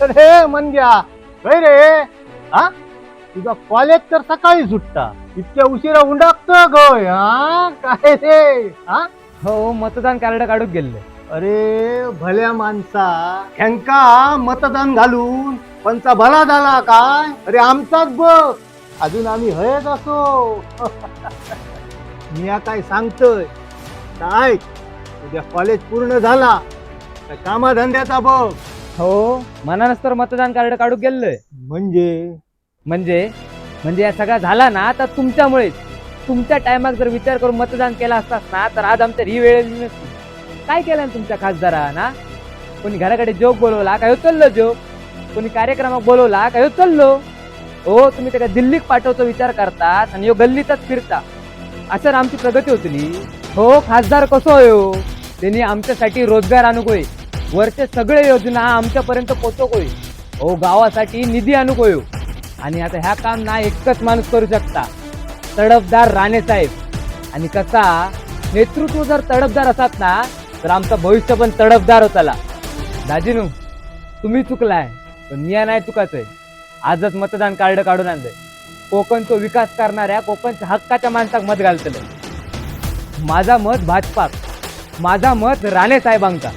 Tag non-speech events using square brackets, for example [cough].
तर हे मनग्या काय रे? हा? तुझा कॉलेज तर सकाळी सुटता इतक्या उशिरा उंडापत गय हा? काय रे? हा? हो मतदान कार्ड काढून गेले. अरे भल्या माणसा ह्यांका मतदान घालून पंचा भला झाला काय? अरे आमचाच बघ. अजून आम्ही हयच असो. [laughs] मी काय सांगतोय. काय उद्या कॉलेज पूर्ण झाला तर कामाधंद्याचा बघ. हो मनानच तर मतदान कार्ड काढून गेलोय म्हणजे? म्हणजे? म्हणजे या सगळा झाला ना तर तुमच्यामुळेच. तुमच्या टायमात जर विचार करून मतदान केला असतास ना तर आज आमच्या ही वेळ नसती. काय केलं ना तुमच्या खासदारा ना कोणी घराकडे जोक बोलवला काय हो, उचललो जोग कोणी कार्यक्रमात बोलवला काय हो, उचललो हो तुम्ही त्याला दिल्लीत पाठवतो विचार करतात आणि यो गल्लीतच फिरता. असं आमची प्रगती होतली. हो खासदार कसो हो? त्यांनी आमच्यासाठी रोजगार आणूकोय वरचे सगळे योजना आमच्यापर्यंत पोचवकोय हो गावासाठी निधी आणूकोय हो. आणि आता ह्या काम ना एकच माणूस करू शकता. तडफदार राणे साहेब. आणि कसा? नेतृत्व जर तडफदार असतात ना तर आमचं भविष्य पण तडफदार होताला. दाजीनू तुम्ही चुकलाय पण मी नाही चुकाच आहे आजच मतदान कार्ड काढून आणलंय. कोकणचा विकास करणाऱ्या कोकणच्या हक्काच्या माणसाक मत घालतलं माझा मत भाजपाक माझा मत राणे साहेबांका.